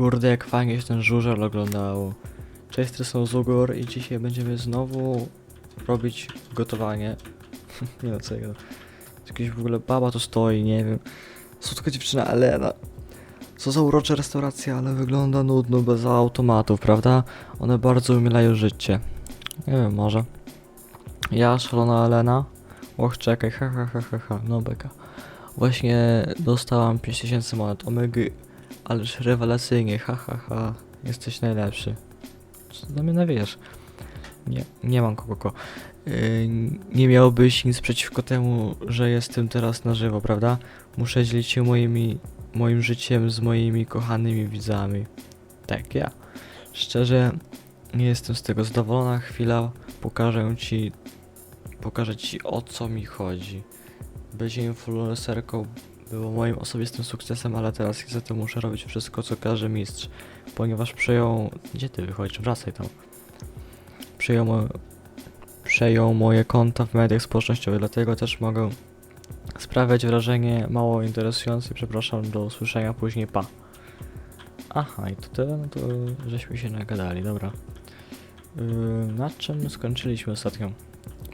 Kurde, jak fajnie się ten żużel oglądało. Cześć, to są Zugor i dzisiaj będziemy znowu robić gotowanie. nie no, co ja gadam. Jakaś w ogóle baba tu stoi, nie wiem. Słodka dziewczyna Elena. Co za urocza restauracja, ale wygląda nudno bez automatów, prawda? One bardzo umielają życie. Nie wiem, może. Ja, szalona Elena. Och, czekaj, ha, ha, ha, ha, ha, no beka. Właśnie dostałam 5000 monet omegi, ależ rewelacyjnie, ha, ha, ha. Jesteś najlepszy. Co do mnie nawijasz? Nie, nie mam kogo. ko. Yy, nie miałbyś nic przeciwko temu, że jestem teraz na żywo, prawda? Muszę dzielić się moimi, moim życiem z moimi kochanymi widzami. Tak, ja. Szczerze, nie jestem z tego zadowolona. Chwila, pokażę ci, pokażę ci o co mi chodzi. Bycie influencerką było moim osobistym sukcesem, ale teraz niestety muszę robić wszystko, co każe mistrz, ponieważ przejął... Gdzie ty wychodzisz? Wracaj tam. Przejął, mo... przejął moje konta w mediach społecznościowych, dlatego też mogę sprawiać wrażenie mało interesujące. Przepraszam, do usłyszenia później, pa. Aha, i to tyle, no to żeśmy się nagadali, dobra. Yy, na czym skończyliśmy ostatnio?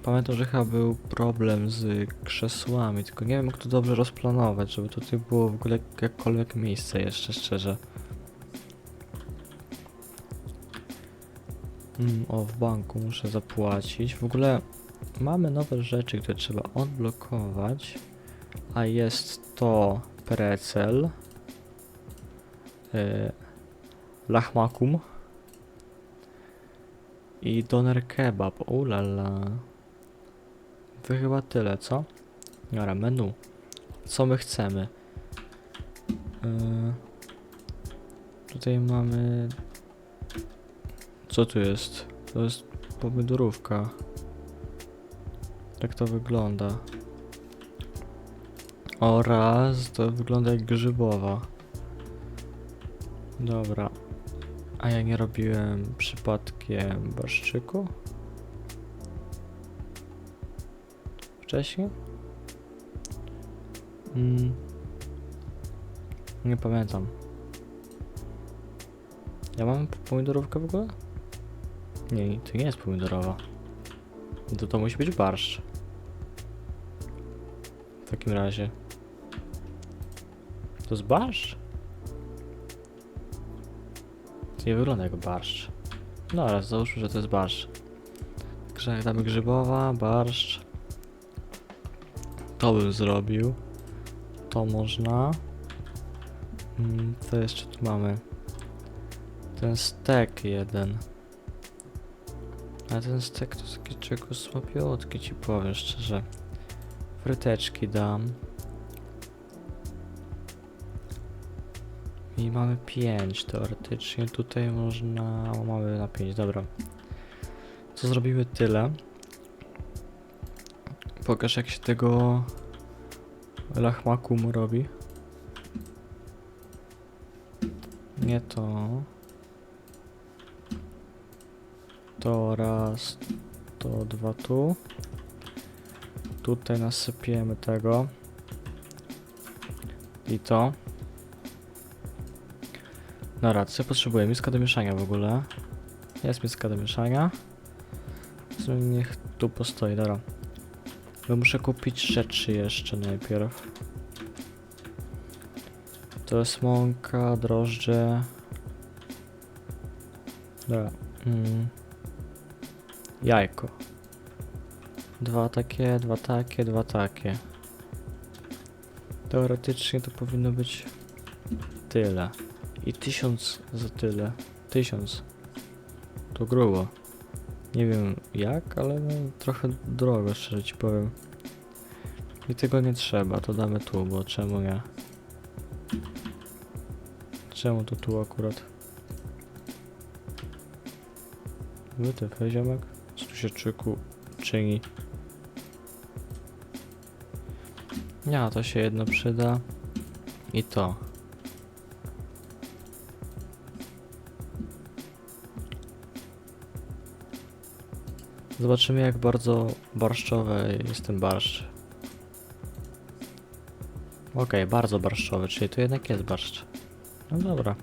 Pamiętam, że chyba był problem z krzesłami, tylko nie wiem jak to dobrze rozplanować, żeby tutaj było w ogóle jakkolwiek miejsce jeszcze, szczerze. Mm, o, w banku muszę zapłacić. W ogóle mamy nowe rzeczy, które trzeba odblokować, a jest to precel, yy, lachmakum i doner kebab. Ulala. To chyba tyle, co? Dobra, menu. Co my chcemy? Yy, tutaj mamy... Co tu jest? To jest pomidorówka. Tak to wygląda. Oraz to wygląda jak grzybowa. Dobra. A ja nie robiłem przypadkiem barszczyku? Wcześniej? Mm. Nie pamiętam. Ja mam pomidorówkę w ogóle? Nie, to nie jest pomidorowa. To to musi być barszcz. W takim razie. To jest barszcz? To nie wygląda jak barszcz. No raz załóżmy, że to jest barszcz. Także damy grzybowa, barszcz. To bym zrobił. To można. Mm, Co jeszcze tu mamy? Ten stek jeden. A ten stek to jest taki czego słabiutki ci powiem szczerze. Fryteczki dam. I mamy 5 teoretycznie. Tutaj można. Mamy na 5, dobra. Co zrobimy tyle. Pokaż jak się tego lachmakum robi. Nie to. To raz, to dwa tu. Tutaj nasypiemy tego. I to. Dobra, co ja potrzebuję? Miska do mieszania w ogóle. Jest miska do mieszania. Niech tu postoi, dobra. Bo muszę kupić rzeczy jeszcze najpierw. To jest mąka, drożdże. Dobra. Mm. Jajko. Dwa takie, dwa takie, dwa takie. Teoretycznie to powinno być tyle. I tysiąc za tyle. Tysiąc. To grubo. Nie wiem jak, ale no, trochę drogo, szczerze ci powiem. I tego nie trzeba, to damy tu, bo czemu nie? Czemu to tu akurat? WTF, ziomek? Co tu się czyku czyni? Ja, to się jedno przyda. I to. Zobaczymy jak bardzo barszczowy jest ten barszcz. Okej, bardzo barszczowy, czyli to jednak jest barszcz. No dobra.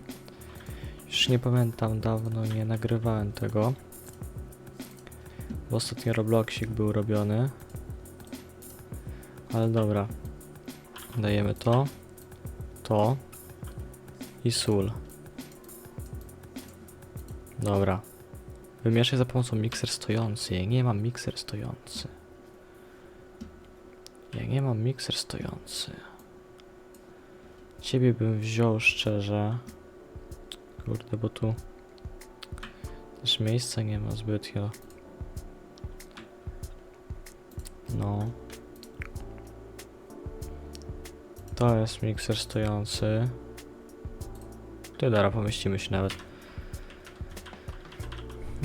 Już nie pamiętam, dawno nie nagrywałem tego. Bo ostatnio Robloxik był robiony. Ale dobra. Dajemy to, to i sól. Dobra. Wymieszaj za pomocą mikser stojący. Ja nie mam mikser stojący. Ja nie mam mikser stojący. Ciebie bym wziął szczerze. Kurde, bo tu też miejsca nie ma zbytnio. No. To jest mikser stojący. Ty dara, pomieścimy się nawet.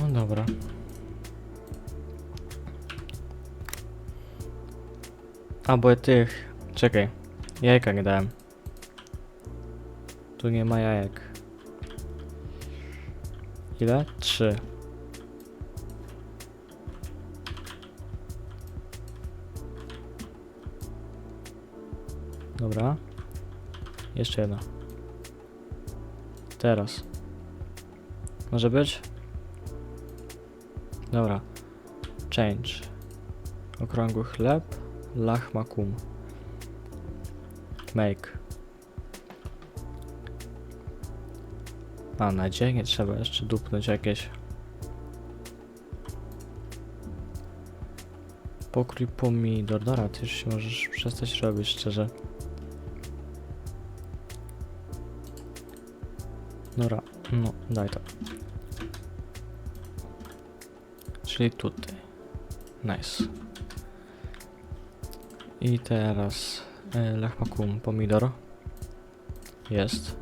Dobra. A bo tych. Czekaj. Jajka nie dałem. Tu nie ma jajek. Ile? Trzy. Dobra. Jeszcze jedna. Teraz. Może być? Dobra. Change. Okrągły chleb. Lachma kum. Make. A, nadzienie trzeba jeszcze dupnąć jakieś. Pokrój pomidor. Dobra, ty już się możesz przestać robić, szczerze. Dobra, no, daj to. Czyli tutaj. Nice. I teraz y, lachmakum pomidor. Jest.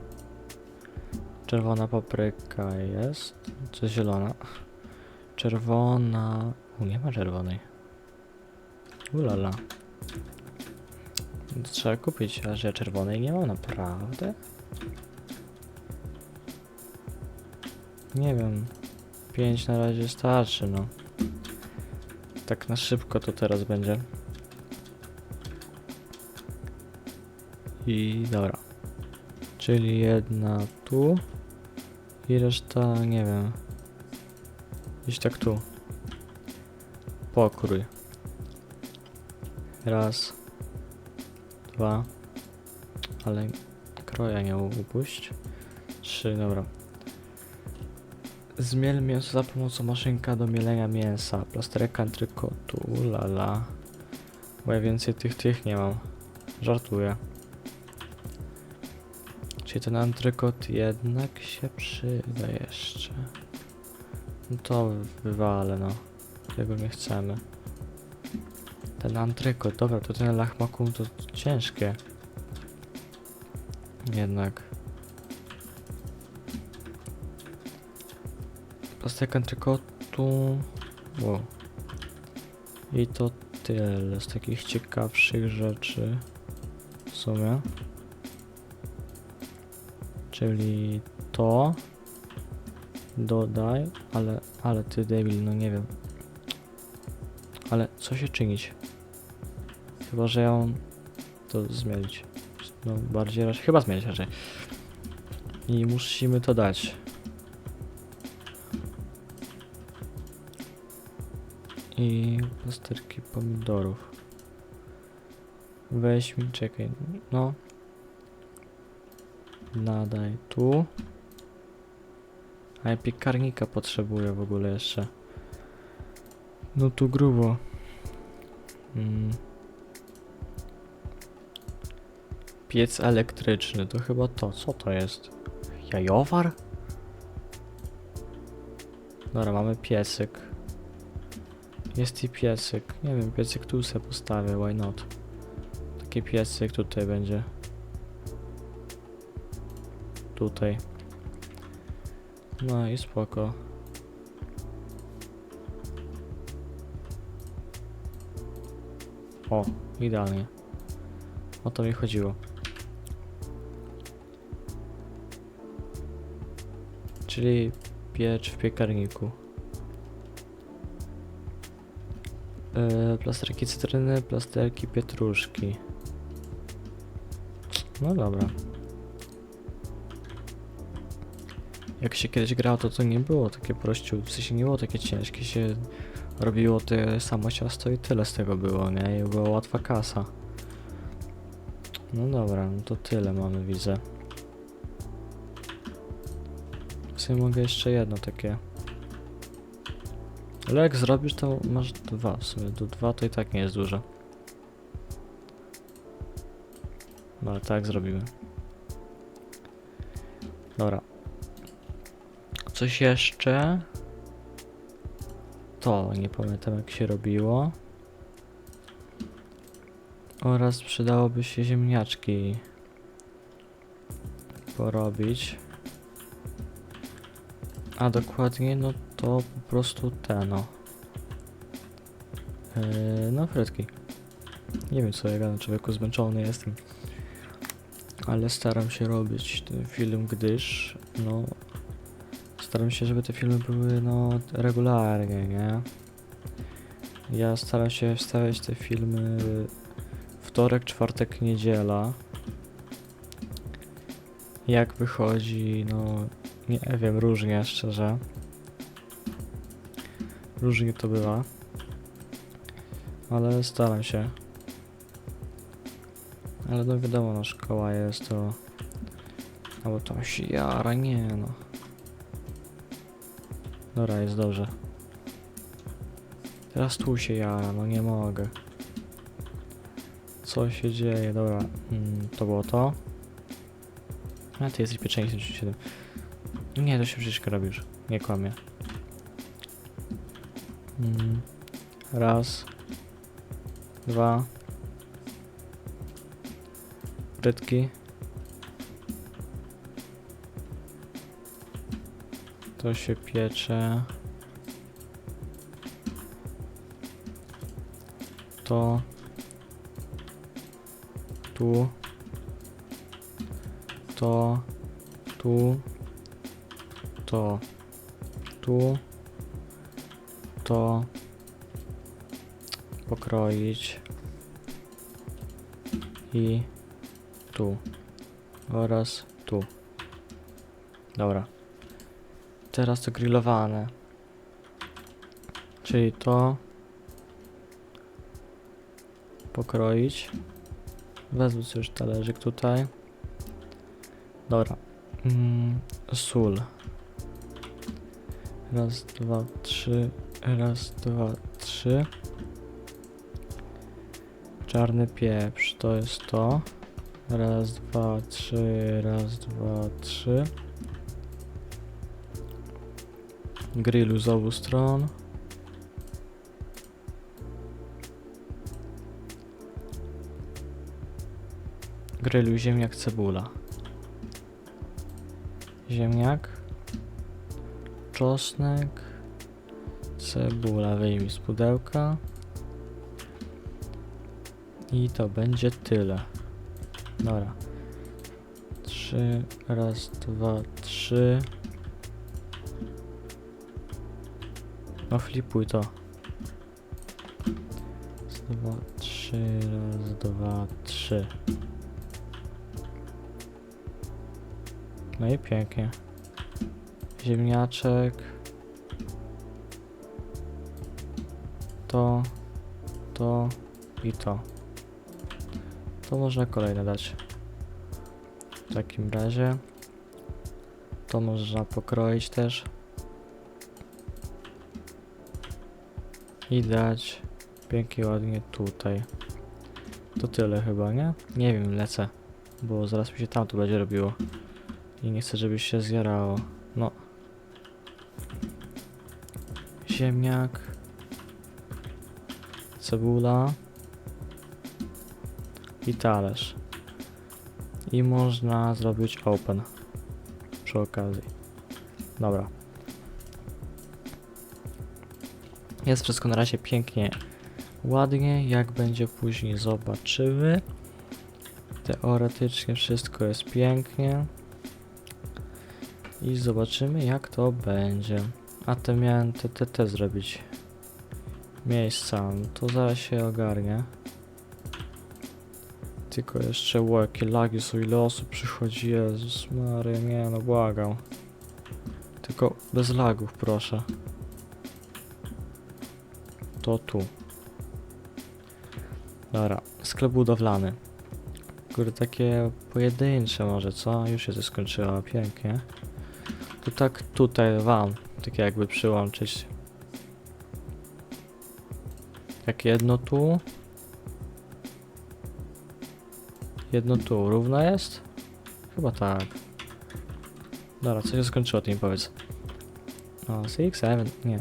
Czerwona papryka jest. Co zielona? Czerwona. U, nie ma czerwonej. Ulala. Trzeba kupić, a że czerwonej nie mam, naprawdę? Nie wiem. 5 na razie starczy, no. Tak na szybko to teraz będzie. I dobra. Czyli jedna tu. I reszta, nie wiem. Gdzieś tak tu. Pokrój. Raz. Dwa. Ale kroja nie upuść. Trzy, dobra. Zmiel mięso za pomocą maszynka do mielenia mięsa. Plasterek antrykotu. Ulala. Bo ja więcej tych tych nie mam. Żartuję. Czyli ten antrykot jednak się przyda jeszcze. No to wywalę no. Tego nie chcemy. Ten antrykot, dobra, to ten lachmakum to ciężkie. Jednak. Plastek antrykotu. Wow. I to tyle z takich ciekawszych rzeczy. W sumie. Czyli to. Dodaj, ale, ale ty debil, no nie wiem. Ale co się czynić? Chyba, że ja to zmienić. No bardziej raczej, chyba zmienić raczej. I musimy to dać. I plasterki pomidorów. Weź mi, czekaj, no. Nadaj tu. A ja piekarnika potrzebuję w ogóle jeszcze. No tu grubo. Mm. Piec elektryczny, to chyba to. Co to jest? Jajowar? Dobra, mamy piesyk. Jest i piesyk. Nie wiem, piesyk tu se postawię, why not? Taki piesyk tutaj będzie. Tutaj. No i spoko. O, idealnie. O to mi chodziło. Czyli piecz w piekarniku. Yy, plasterki cytryny, plasterki pietruszki. No dobra. jak się kiedyś grało, to to nie było takie prościutkie, w sensie nie było takie ciężkie, się robiło te samo ciasto i tyle z tego było, nie? I była łatwa kasa. No dobra, no to tyle mamy, widzę. W sumie mogę jeszcze jedno takie. Ale jak zrobisz, to masz dwa w sumie. Do dwa to i tak nie jest dużo. No ale tak zrobimy. Dobra. Coś jeszcze? To nie pamiętam jak się robiło. Oraz przydałoby się ziemniaczki porobić. A dokładnie, no to po prostu te no. Yy, no frytki. Nie wiem co ja gadam, człowieku zmęczony jestem. Ale staram się robić ten film, gdyż no staram się, żeby te filmy były no regularnie, nie? Ja staram się wstawiać te filmy wtorek, czwartek, niedziela. Jak wychodzi, no nie wiem, różnie szczerze. Różnie to bywa. Ale staram się. Ale no wiadomo, no szkoła jest to... Albo tam się jara, nie no. Dobra, jest dobrze. Teraz tu się jara, no nie mogę. Co się dzieje? Dobra, mm, to było to. A ty jesteś pieczenie 77. Nie, to się przecież robi już. Nie kłamie. Mm. Raz. Dwa. Frytki. To się piecze. To. Tu. To. Tu. To. Tu. To. Pokroić. I tu. Oraz tu. Dobra. Teraz to grillowane. Czyli to. Pokroić. Wezmę sobie już talerzyk tutaj. Dobra. Mm, sól. Raz, dwa, trzy. Raz, dwa, trzy. Czarny pieprz, to jest to. Raz, dwa, trzy, raz, dwa, trzy. Grillu z obu stron. Grillu ziemniak, cebula. Ziemniak. Czosnek. Cebula wyjmij z pudełka. I to będzie tyle. Dobra. Trzy, raz, dwa, trzy. No flipuj to. Raz, dwa, trzy, raz, dwa, trzy. No i pięknie. Ziemniaczek. To, to i to. To można kolejne dać. W takim razie. To można pokroić też. I dać pięknie ładnie tutaj. To tyle chyba, nie? Nie wiem, lecę. Bo zaraz mi się tam tu będzie robiło. I nie chcę, żeby się zjarało. No. Ziemniak. Cebula. I talerz. I można zrobić open. Przy okazji. Dobra. Jest wszystko na razie pięknie, ładnie. Jak będzie później zobaczymy. Teoretycznie wszystko jest pięknie. I zobaczymy jak to będzie. A te miałem te zrobić. Miejsca, no to zaraz się ogarnie. Tylko jeszcze ło, jakie lagi są, ile osób przychodzi, Jezus Maria, nie no, błagam. Tylko bez lagów, proszę. To tu. Dobra, sklep budowlany. Kurde, takie pojedyncze może, co? Już się to skończyło, pięknie. To tak tutaj wam, tak jakby przyłączyć. Jak jedno tu. Jedno tu, równo jest? Chyba tak. Dobra, co się skończyło, ty mi powiedz. O, CX7, nie.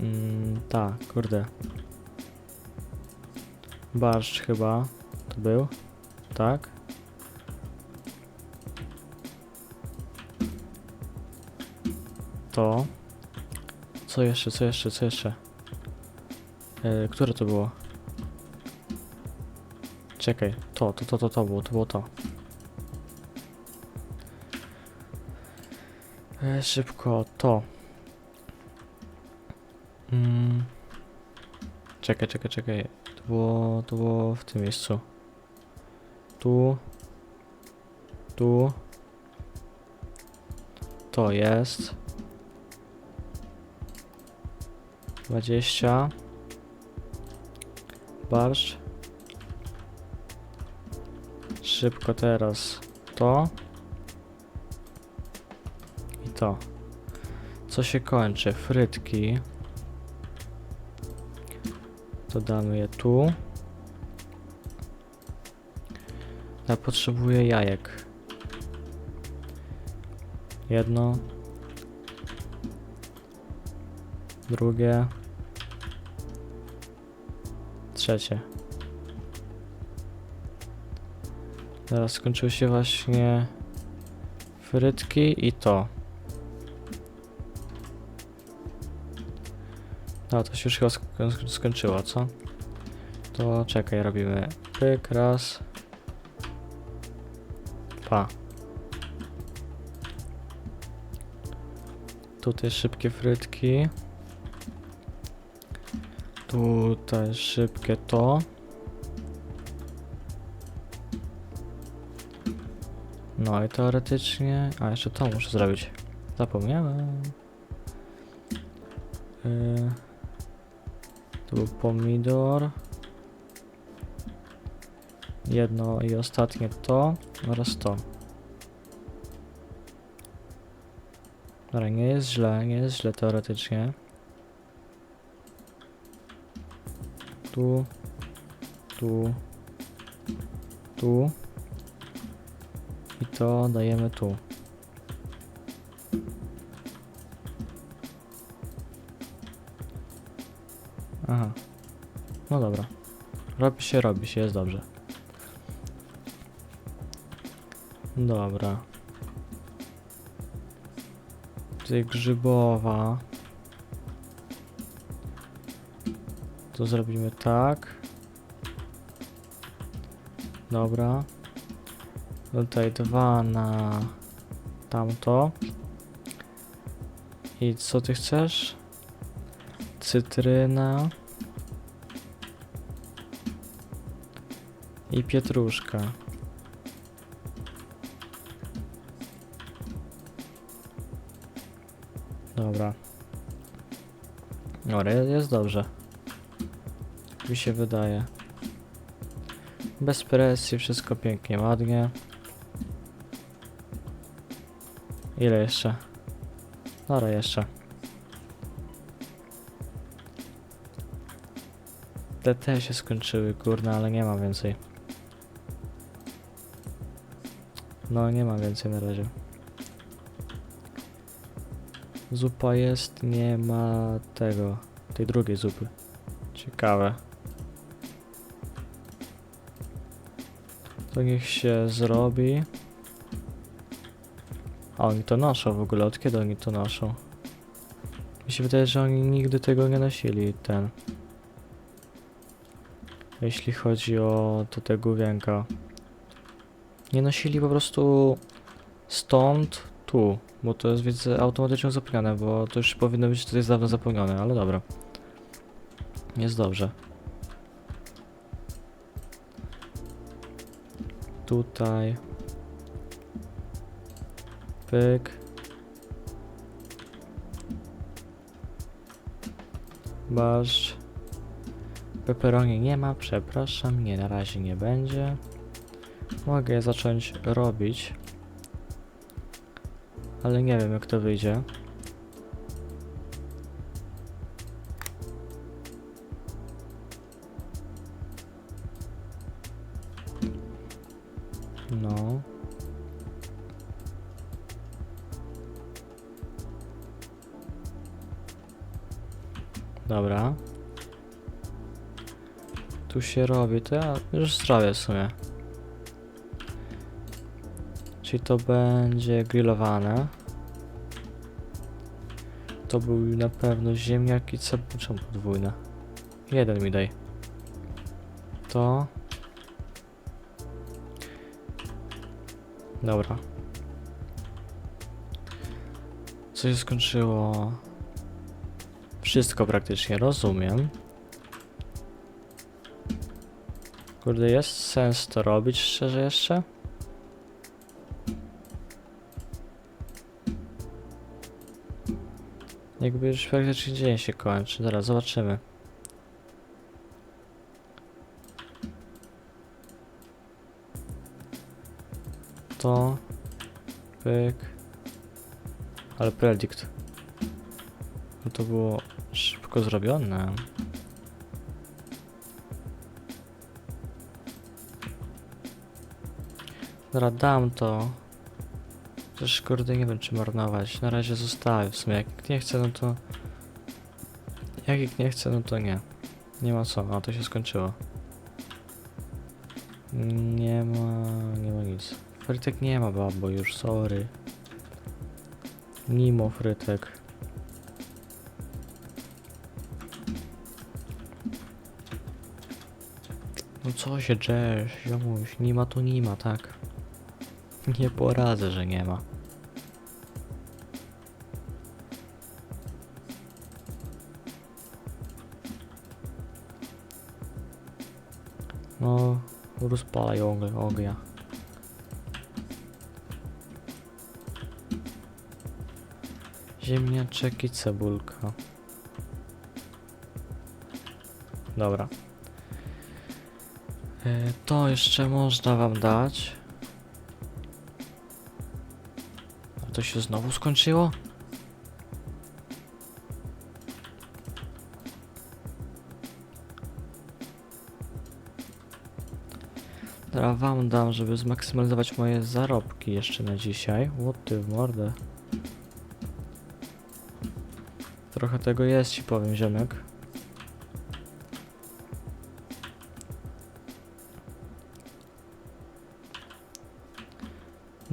Mm, tak, kurde. Barszcz chyba to był, tak? To. Co jeszcze, co jeszcze, co jeszcze? E, które to było? Czekaj, to, to, to, to, to było, to było to. E, szybko, to. Mm. Czekaj, czekaj, czekaj. To było, to było w tym miejscu. Tu. Tu. To jest. 20. Barszcz. Szybko teraz to. I to. Co się kończy? Frytki. To damy je tu. Ja potrzebuję jajek. Jedno. Drugie. Trzecie. Teraz skończyły się właśnie frytki i to. No to się już chyba sk- skończyło, co? To czekaj, robimy pyk, raz. Dwa. Tutaj szybkie frytki. Tutaj szybkie to. No i teoretycznie... A, jeszcze to muszę zrobić. Zapomniałem. Yy, tu był pomidor. Jedno i ostatnie to oraz to. Dobra, nie jest źle, nie jest źle teoretycznie. Tu, tu, tu. I to dajemy tu. Aha. No dobra. Robi się, robi się, jest dobrze. Dobra. Tutaj grzybowa. To zrobimy tak. Dobra. Tutaj dwa na tamto. I co ty chcesz? Cytryna. I pietruszka. Dobra. Dobra, jest- dobrze. Mi się wydaje. Bez presji, wszystko pięknie, ładnie. Ile jeszcze? Dobra, jeszcze. Te te się skończyły, kurna, ale nie ma więcej. No, nie ma więcej na razie. Zupa jest, nie ma tego, tej drugiej zupy. Ciekawe. To niech się zrobi. A oni to noszą w ogóle, od kiedy oni to noszą? Mi się wydaje, że oni nigdy tego nie nosili, ten. Jeśli chodzi o to te główienka. Nie nosili po prostu stąd tu, bo to jest widzę automatycznie zapomniane, bo to już powinno być tutaj dawno zapomniane, ale dobra. Jest dobrze. tutaj. Pyk. Masz. Peperoni nie ma, przepraszam, nie, na razie nie będzie. Mogę zacząć robić. Ale nie wiem jak to wyjdzie. Się robi, to ja już zrobię w sumie. Czyli to będzie grillowane. To był na pewno ziemniak i cebula. Podwójne? Jeden mi daj. To. Dobra. Co się skończyło? Wszystko praktycznie rozumiem. Kurde, jest sens to robić szczerze jeszcze? Jakby już praktycznie dzień się kończy. Zaraz zobaczymy. To. Pyk. Ale predict. No to było szybko zrobione. Dobra, dam to. Też kurde nie wiem czy marnować. Na razie zostawię w sumie. Jak nie chce, no to... Jak ich nie chce, no to nie. Nie ma co, a to się skończyło. Nie ma... nie ma nic. Frytek nie ma babo już, sorry. Nimo frytek. No co się drzesz, ziomuś, nie ma to nie ma, tak. Nie poradzę, że nie ma. No, rozpalaj ognia. Ziemniaczek i cebulka. Dobra. E, To jeszcze można wam dać. To się znowu skończyło? Dobra, wam dam, żeby zmaksymalizować moje zarobki jeszcze na dzisiaj. What ty w mordę. Trochę tego jest, ci powiem, ziomek.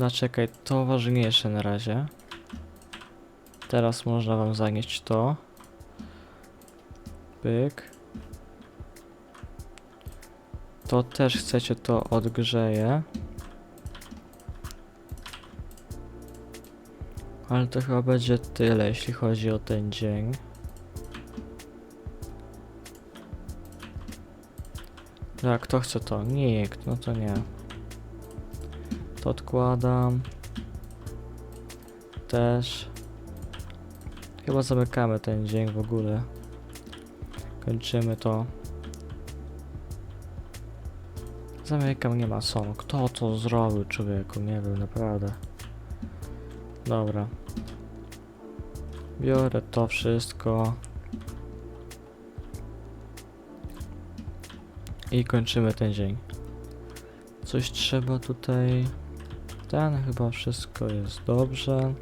No czekaj, to ważniejsze na razie. Teraz można wam zanieść to. Pyk. To też chcecie, to odgrzeje. Ale to chyba będzie tyle, jeśli chodzi o ten dzień. Tak, kto chce to? Nikt, no to nie. To odkładam. Też. Chyba zamykamy ten dzień w ogóle. Kończymy to. Zamykam, nie ma są. Kto to zrobił, człowieku? Nie wiem, naprawdę. Dobra. Biorę to wszystko. I kończymy ten dzień. Coś trzeba tutaj... Ten chyba wszystko jest dobrze.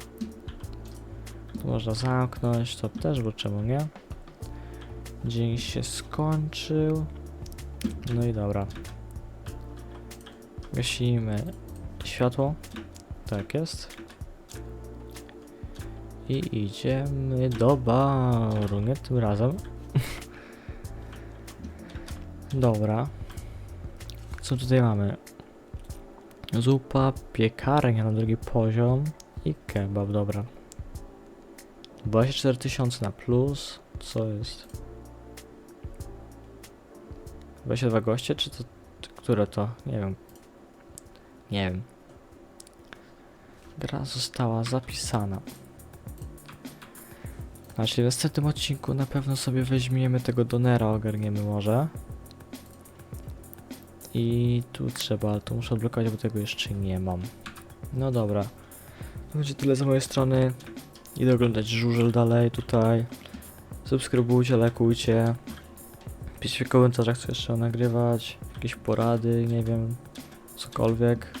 To można zamknąć, to też, bo czemu nie? Dzień się skończył. No i dobra. Gasimy światło. Tak jest. I idziemy do baru, nie tym razem. Dobra. Co tutaj mamy? Zupa, piekarnia na drugi poziom i kebab, dobra. 24 tysiące na plus. Co jest? 22 goście, czy to... Które to? Nie wiem. Nie wiem. Gra została zapisana. Znaczy w następnym odcinku na pewno sobie weźmiemy tego donera, ogarniemy może. I tu trzeba, to muszę odblokować, bo tego jeszcze nie mam. No dobra. To będzie tyle z mojej strony. Idę oglądać żużel dalej tutaj. Subskrybujcie, lajkujcie. Piszcie w komentarzach, co jeszcze nagrywać. Jakieś porady, nie wiem. Cokolwiek.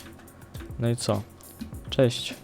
No i co? Cześć.